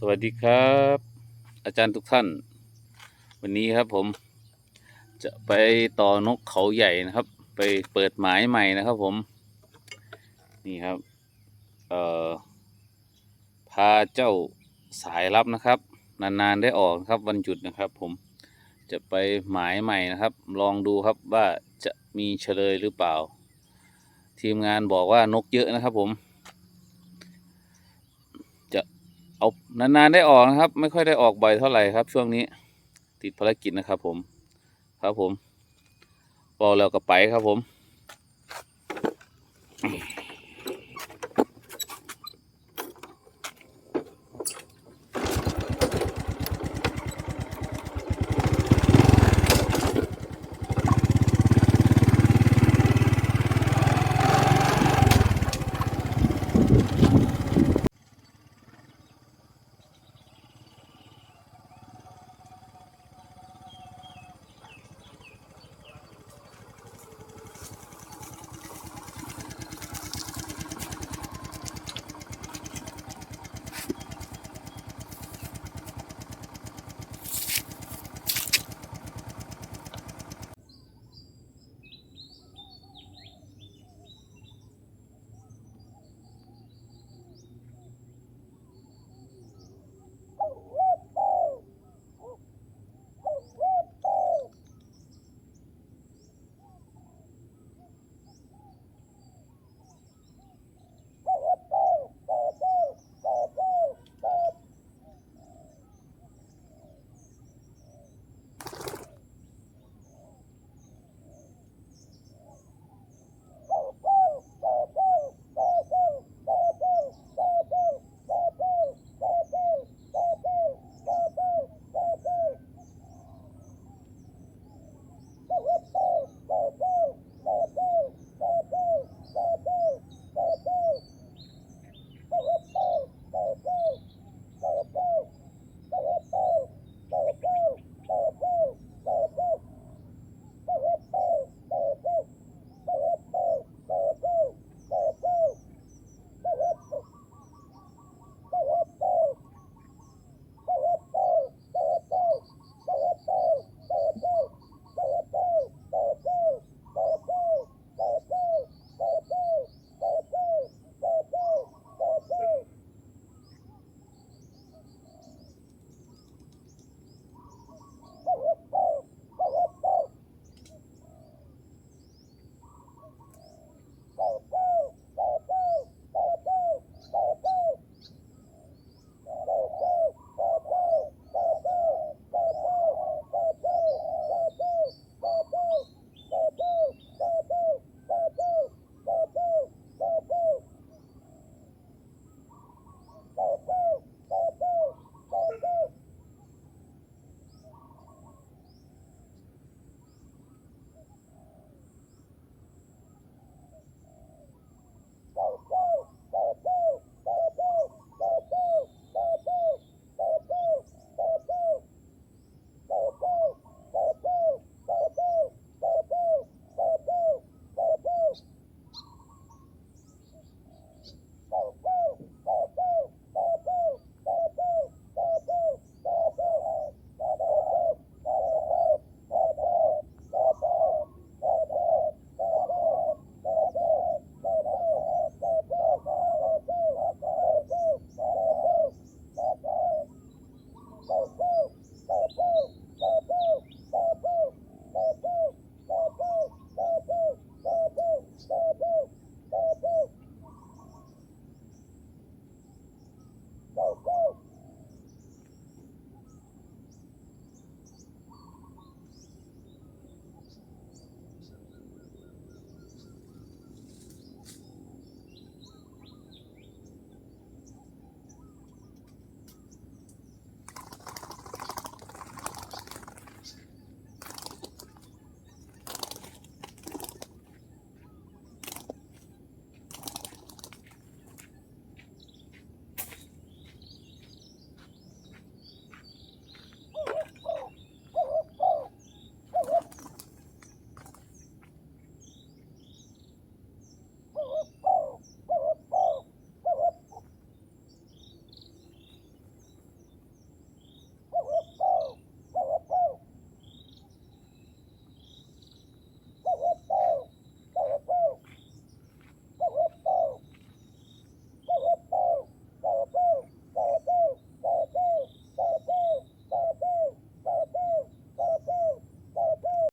สวัสดีครับ อาจารย์ทุกท่าน วันนี้ครับผมจะไปต่อนกเขาใหญ่นะครับ ไปเปิดหมายใหม่นะครับผม นี่ครับ เอ่อ พาเจ้าสายลับนะครับ นานๆได้ออกครับวันหยุดนะครับผมจะไปหมายใหม่นะครับ ลองดูครับว่าจะมีเฉลยหรือเปล่า ทีมงานบอกว่านกเยอะนะครับผม จะ เอานานๆได้ออกนะครับ ไม่ค่อยได้ออกบ่อยเท่าไหร่ครับ ช่วงนี้ ติดภารกิจนะครับผม ครับผมบอกแล้วก็ไปครับผม